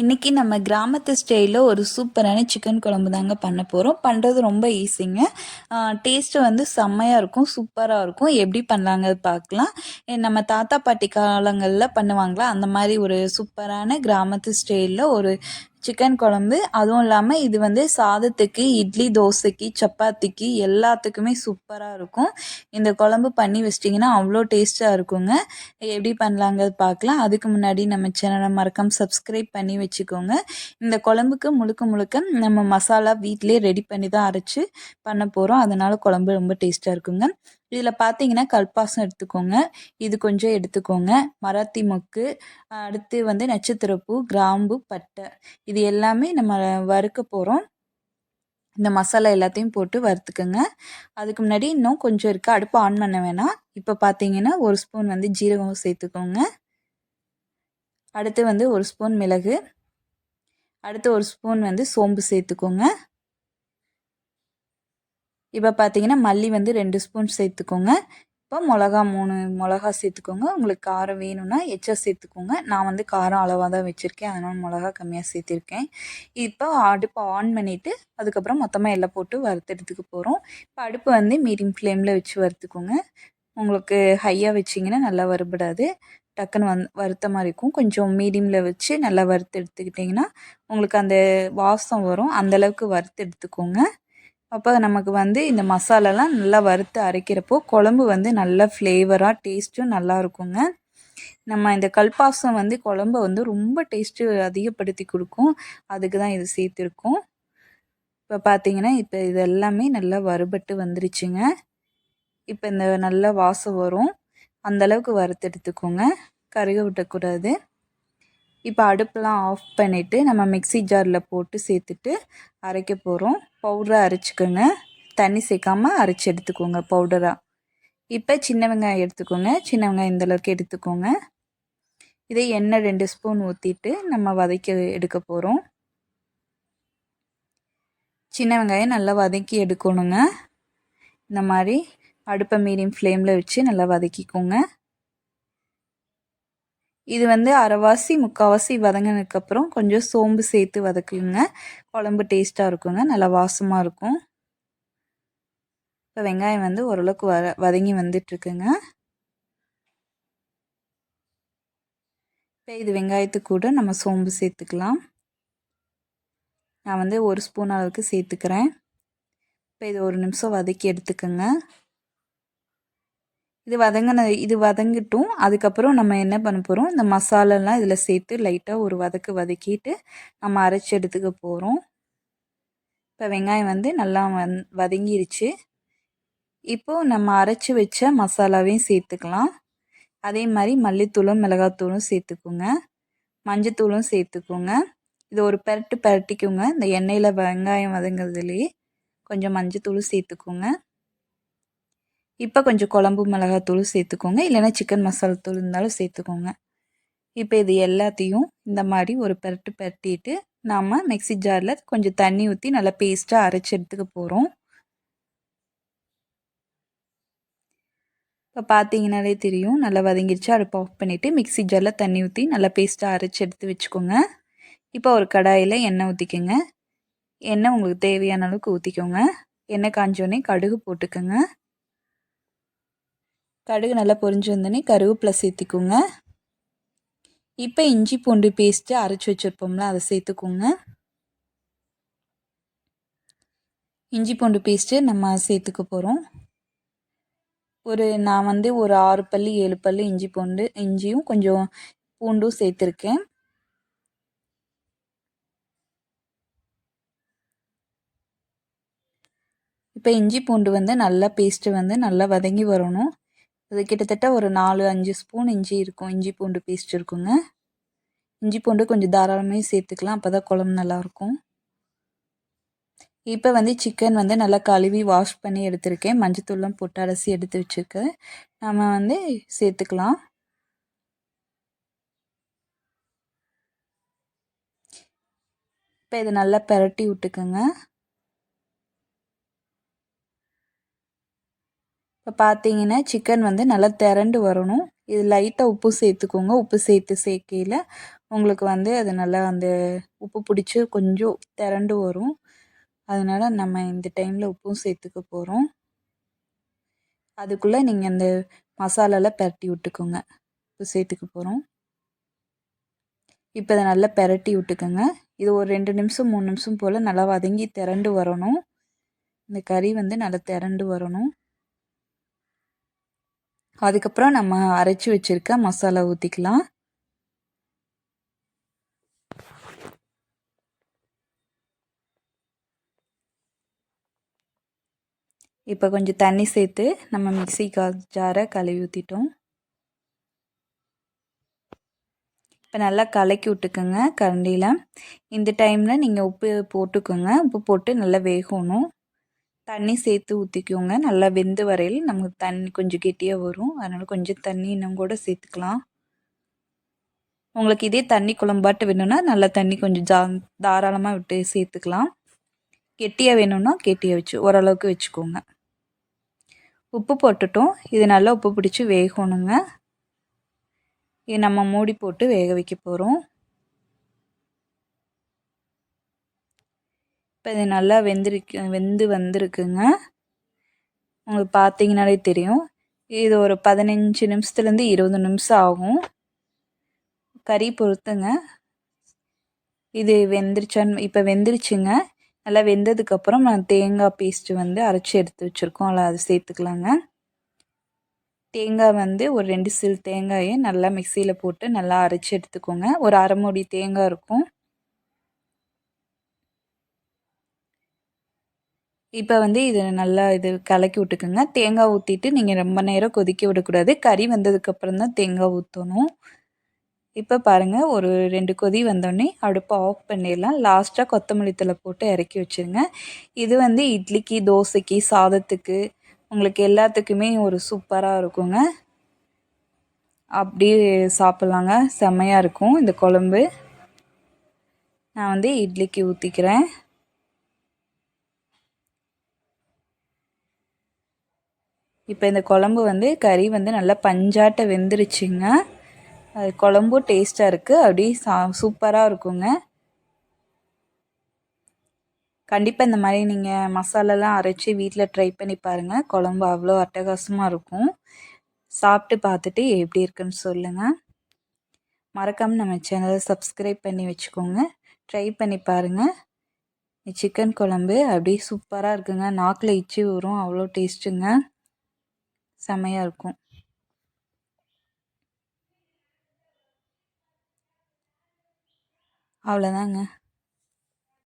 இன்றைக்கி நம்ம கிராமத்து ஸ்டைலில் ஒரு சூப்பரான சிக்கன் குழம்பு தாங்க பண்ண போகிறோம் பண்ணுறது ரொம்ப ஈஸிங்க டேஸ்ட்டு வந்து செம்மையாக இருக்கும் சூப்பராக இருக்கும். எப்படி பண்ணலாங்க பார்க்கலாம். நம்ம தாத்தா பாட்டி காலங்களில் பண்ணுவாங்களா? அந்த மாதிரி ஒரு சூப்பரான கிராமத்து ஸ்டைலில் ஒரு சிக்கன் குழம்பு. அதுவும் இல்லாமல் இது வந்து சாதத்துக்கு இட்லி தோசைக்கு சப்பாத்திக்கு எல்லாத்துக்குமே சூப்பராக இருக்கும். இந்த குழம்பு பண்ணி வச்சிட்டிங்கன்னா அவ்வளோ டேஸ்ட்டாக இருக்குங்க. எப்படி பண்ணலாங்க பார்க்கலாம் அதுக்கு முன்னாடி நம்ம சேனலை மறக்காம சப்ஸ்கிரைப் பண்ணி வச்சுக்கோங்க. இந்த குழம்புக்கு முழுக்க முழுக்க நம்ம மசாலா வீட்டிலே ரெடி பண்ணி தான் அரைச்சி பண்ண போகிறோம் அதனால் குழம்பு ரொம்ப டேஸ்ட்டாக இருக்குங்க. இதில் பார்த்தீங்கன்னா கல்பாசம் எடுத்துக்கோங்க. இது கொஞ்சம் எடுத்துக்கோங்க. மராத்தி மொக்கு அடுத்து வந்து நட்சத்திரப்பூ கிராம்பு பட்டை. இது எல்லாமே நம்ம வறுக்க போகிறோம் இந்த மசாலா எல்லாத்தையும் போட்டு வறுத்துக்கோங்க. அதுக்கு முன்னாடி இன்னும் கொஞ்சம் இருக்குது அடுப்பு ஆன் பண்ண வேணாம். இப்போ பார்த்தீங்கன்னா ஒரு ஸ்பூன் வந்து ஜீரகம் சேர்த்துக்கோங்க. அடுத்து வந்து ஒரு ஸ்பூன் மிளகு. அடுத்து ஒரு ஸ்பூன் வந்து சோம்பு சேர்த்துக்கோங்க. இப்போ பார்த்தீங்கன்னா மல்லி வந்து ரெண்டு ஸ்பூன் சேர்த்துக்கோங்க. இப்போ மிளகா மூணு மிளகா சேர்த்துக்கோங்க. உங்களுக்கு காரம் வேணும்னா எச்சா சேர்த்துக்கோங்க. நான் வந்து காரம் அளவாக தான் வச்சுருக்கேன். அதனால் மிளகா கம்மியாக சேர்த்துருக்கேன். இப்போ அடுப்பை ஆன் பண்ணிவிட்டு அதுக்கப்புறம் மொத்தமாக எல்லாம் போட்டு வறுத்தெடுத்துக்க போகிறோம் இப்போ அடுப்பு வந்து மீடியம் ஃப்ளேமில் வச்சு வறுத்துக்கோங்க. உங்களுக்கு ஹையாக வச்சிங்கன்னா நல்லா வறுபடாது. டக்குன்னு வந் வறுத்த மாதிரி இருக்கும். கொஞ்சம் மீடியமில் வச்சு நல்லா வறுத்து எடுத்துக்கிட்டிங்கன்னா உங்களுக்கு அந்த வாசம் வரும். அந்தளவுக்கு வறுத்து எடுத்துக்கோங்க அப்போ நமக்கு வந்து இந்த மசாலாலாம் நல்லா வறுத்து அரைக்கிறப்போ குழம்பு வந்து நல்லா ஃப்ளேவராக டேஸ்ட்டும் நல்லா இருக்குங்க நம்ம இந்த கல்பாசம் வந்து குழம்ப வந்து ரொம்ப டேஸ்ட்டு அதிகப்படுத்தி கொடுக்கும். அதுக்கு தான் இது சேர்த்துருக்கோம். இப்போ பார்த்தீங்கன்னா இப்போ இது எல்லாமே நல்லா வறுபட்டு வந்துருச்சுங்க. இப்போ இந்த நல்ல வாசம் வரும். அந்தளவுக்கு வறுத்து எடுத்துக்கோங்க. கருக விட்டக்கூடாது இப்போ அடுப்பெலாம் ஆஃப் பண்ணிவிட்டு நம்ம மிக்ஸி ஜாரில் போட்டு சேர்த்துட்டு அரைக்க போகிறோம் பவுடரை அரைச்சிக்கோங்க. தண்ணி சேர்க்காம அரைச்சி எடுத்துக்கோங்க பவுடராக இப்போ சின்ன வெங்காயம் எடுத்துக்கோங்க. சின்ன வெங்காயம் இந்தளவுக்கு எடுத்துக்கோங்க. இதே எண்ணெய் ரெண்டு ஸ்பூன் ஊற்றிட்டு நம்ம வதக்கி எடுக்க போகிறோம் சின்ன வெங்காயம் நல்லா வதக்கி எடுக்கணுங்க. இந்த மாதிரி அடுப்பை மீடியம் ஃப்ளேமில் வச்சு நல்லா வதக்கிக்கோங்க. இது வந்து அரைவாசி முக்கால்வாசி வதங்கினதுக்கப்புறம் கொஞ்சம் சோம்பு சேர்த்து வதக்குங்க. குழம்பு டேஸ்ட்டாக இருக்குங்க. நல்லா வாசமாக இருக்கும். இப்போ வெங்காயம் வந்து ஓரளவுக்கு வர வதங்கி வந்துட்டுருக்குங்க. இப்போ இது வெங்காயத்துக்கு கூட நம்ம சோம்பு சேர்த்துக்கலாம். நான் வந்து ஒரு ஸ்பூன் அளவுக்கு சேர்த்துக்கிறேன். இப்போ இது ஒரு நிமிஷம் வதக்கி எடுத்துக்கோங்க. இது வதங்கின இது வதங்கிட்டும். அதுக்கப்புறம் நம்ம என்ன பண்ண போகிறோம் இந்த மசாலாலாம் இதில் சேர்த்து லைட்டாக ஒரு வதக்கு வதக்கிட்டு நம்ம அரைச்சி எடுத்துக்க போகிறோம் இப்போ வெங்காயம் வந்து நல்லா வந் வதங்கிருச்சு. இப்போது நம்ம அரைச்சி வச்ச மசாலாவையும் சேர்த்துக்கலாம். அதே மாதிரி மல்லித்தூளும் மிளகாத்தூளும் சேர்த்துக்கோங்க. மஞ்சத்தூளும் சேர்த்துக்கோங்க. இது ஒரு பெரட்டு பெரட்டிக்குங்க. இந்த எண்ணெயில் வெங்காயம் வதங்குறதுலேயே கொஞ்சம் மஞ்சத்தூளும் சேர்த்துக்கோங்க. இப்போ கொஞ்சம் குழம்பு மிளகாத்தூள் சேர்த்துக்கோங்க. இல்லைன்னா சிக்கன் மசாலா தூள் இருந்தாலும் சேர்த்துக்கோங்க. இப்போ இது எல்லாத்தையும் இந்த மாதிரி ஒரு பெரட்டு பெரட்டிட்டு நாம் மிக்சி ஜாரில் கொஞ்சம் தண்ணி ஊற்றி நல்லா பேஸ்ட்டாக அரைச்சி எடுத்துக்க போகிறோம் இப்போ பார்த்தீங்கனாலே தெரியும். நல்லா வதங்கிடுச்சு அடுப்பு ஆஃப் பண்ணிவிட்டு மிக்சி ஜாரில் தண்ணி ஊற்றி நல்லா பேஸ்ட்டாக அரைச்சி எடுத்து வச்சுக்கோங்க. இப்போ ஒரு கடாயில் எண்ணெய் ஊற்றிக்கோங்க எண்ணெய் உங்களுக்கு தேவையான அளவுக்கு ஊற்றிக்கோங்க எண்ணெய் காஞ்சோடனே கடுகு போட்டுக்கோங்க. கடுகு நல்லா பொரிஞ்சு வந்தோடனே கருவேப்பிலை சேர்த்திக்கோங்க. இப்போ இஞ்சி பூண்டு பேஸ்ட்டு அரைச்சி வச்சுருப்போம்ல அதை சேர்த்துக்கோங்க. இஞ்சி பூண்டு பேஸ்ட்டு நம்ம சேர்த்துக்க போகிறோம் ஒரு நான் வந்து ஒரு ஆறு பல்லு ஏழு பல்லு இஞ்சி பூண்டு இஞ்சியும் கொஞ்சம் பூண்டும் சேர்த்துருக்கேன். இப்போ இஞ்சி பூண்டு வந்து நல்லா பேஸ்ட்டு வந்து நல்லா வதங்கி வரணும். அது கிட்டத்தட்ட ஒரு நாலு அஞ்சு ஸ்பூன் இஞ்சி இருக்கும். இஞ்சி பூண்டு பேஸ்ட் இருக்குங்க. இஞ்சி பூண்டு கொஞ்சம் தாராளமே சேர்த்துக்கலாம். அப்போ தான் குழம்பு நல்லாயிருக்கும் இப்போ வந்து சிக்கன் வந்து நல்லா கழுவி வாஷ் பண்ணி எடுத்திருக்கேன். மஞ்சத்தூள்லாம் போட்டு அலசி எடுத்து வச்சுருக்கேன். நம்ம வந்து சேர்த்துக்கலாம். இப்போ இதை நல்லா பெரட்டி விட்டுக்கோங்க. இப்போ பார்த்தீங்கன்னா சிக்கன் வந்து நல்லா திரண்டு வரணும். இது லைட்டாக உப்பு சேர்த்துக்கோங்க. உப்பு சேர்த்து சேர்க்கையில் உங்களுக்கு வந்து அது நல்லா அந்த உப்பு பிடிச்சி கொஞ்சம் திரண்டு வரும். அதனால் நம்ம இந்த டைமில் உப்பும் சேர்த்துக்க போகிறோம் அதுக்குள்ளே நீங்கள் அந்த மசாலாலாம் பரட்டி விட்டுக்கோங்க. உப்பு சேர்த்துக்க போகிறோம் இப்போ இதை நல்லா பரட்டி விட்டுக்கோங்க. இது ஒரு ரெண்டு நிமிஷம் மூணு நிமிஷம் போல் நல்லா வதங்கி திரண்டு வரணும். இந்த கறி வந்து நல்லா திரண்டு வரணும். அதுக்கப்புறம் நம்ம அரைச்சி வச்சுருக்க மசாலா ஊற்றிக்கலாம் இப்போ கொஞ்சம் தண்ணி சேர்த்து நம்ம மிக்சி ஜாரை கழுவி ஊற்றிட்டோம் இப்போ நல்லா கலக்கி விட்டுக்கோங்க கரண்டியில். இந்த டைமில் நீங்கள் உப்பு போட்டுக்கோங்க. உப்பு போட்டு நல்லா வேகணும். தண்ணி சேர்த்து ஊற்றிக்கோங்க நல்லா வெந்து வரையில் நமக்கு தண்ணி கொஞ்சம் கெட்டியாக வரும். அதனால் கொஞ்சம் தண்ணி இன்னும் கூட சேர்த்துக்கலாம். உங்களுக்கு இதே தண்ணி குழம்பாட்டு வேணும்னா நல்லா தண்ணி கொஞ்சம் ஜா தாராளமாக விட்டு சேர்த்துக்கலாம். கெட்டியாக வேணும்னா கெட்டியாக வச்சு ஓரளவுக்கு வச்சுக்கோங்க. உப்பு போட்டுட்டோம். இது நல்லா உப்பு பிடிச்சி வேகணுங்க. இது நம்ம மூடி போட்டு வேக வைக்க போகிறோம் இப்போ இது நல்லா வெந்திருக்கு வெந்து வந்திருக்குங்க. உங்களுக்கு பார்த்தீங்கனாலே தெரியும். இது ஒரு பதினஞ்சு நிமிஷத்துலேருந்து இருபது நிமிஷம் ஆகும். கறி பொறுத்துங்க. இது வெந்துருச்சான்னு இப்போ வெந்துருச்சுங்க. நல்லா வெந்ததுக்கப்புறம் நான் தேங்காய் பேஸ்ட்டு வந்து அரைச்சி எடுத்து வச்சுருக்கோம். அதில் அதை சேர்த்துக்கலாங்க. தேங்காய் வந்து ஒரு ரெண்டு சில் தேங்காயை நல்லா மிக்சியில் போட்டு நல்லா அரைச்சி எடுத்துக்கோங்க. ஒரு அரை மூடி தேங்காய் இருக்கும். இப்போ வந்து இது நல்லா இது கலக்கி விட்டுக்குங்க. தேங்காய் ஊற்றிட்டு நீங்கள் ரொம்ப நேரம் கொதிக்க விடக்கூடாது. கறி வந்ததுக்கப்புறம் தான் தேங்காய் ஊற்றணும் இப்போ பாருங்கள் ஒரு ரெண்டு கொதி வந்தோடனே அடுப்பை ஆஃப் பண்ணிடலாம். லாஸ்ட்டாக கொத்தமல்லி தலை போட்டு இறக்கி வச்சுருங்க. இது வந்து இட்லிக்கு தோசைக்கு சாதத்துக்கு உங்களுக்கு எல்லாத்துக்குமே ஒரு சூப்பராக இருக்குங்க. அப்படியே சாப்பிட்லாங்க. செம்மையாக இருக்கும் இந்த குழம்பு. நான் வந்து இட்லிக்கு ஊற்றிக்கிறேன் இப்போ இந்த குழம்பு வந்து கறி வந்து நல்லா பஞ்சாட்ட வெந்துருச்சுங்க. அது குழம்பும் டேஸ்ட்டாக இருக்குது அப்படியே சா சூப்பராக இருக்குங்க. கண்டிப்பாக இந்த மாதிரி நீங்கள் மசாலாலாம் அரைச்சி வீட்டில் ட்ரை பண்ணி பாருங்கள் குழம்பு அவ்வளோ அட்டகாசமாக இருக்கும். சாப்பிட்டு பார்த்துட்டு எப்படி இருக்குன்னு சொல்லுங்கள் மறக்காமல் நம்ம சேனலை சப்ஸ்கிரைப் பண்ணி வச்சுக்கோங்க. ட்ரை பண்ணி பாருங்கள் சிக்கன் குழம்பு அப்படியே சூப்பராக இருக்குங்க. நாக்கில் இச்சி வரும் அவ்வளோ டேஸ்ட்டுங்க செமையாக இருக்கும். அவ்வளோதாங்க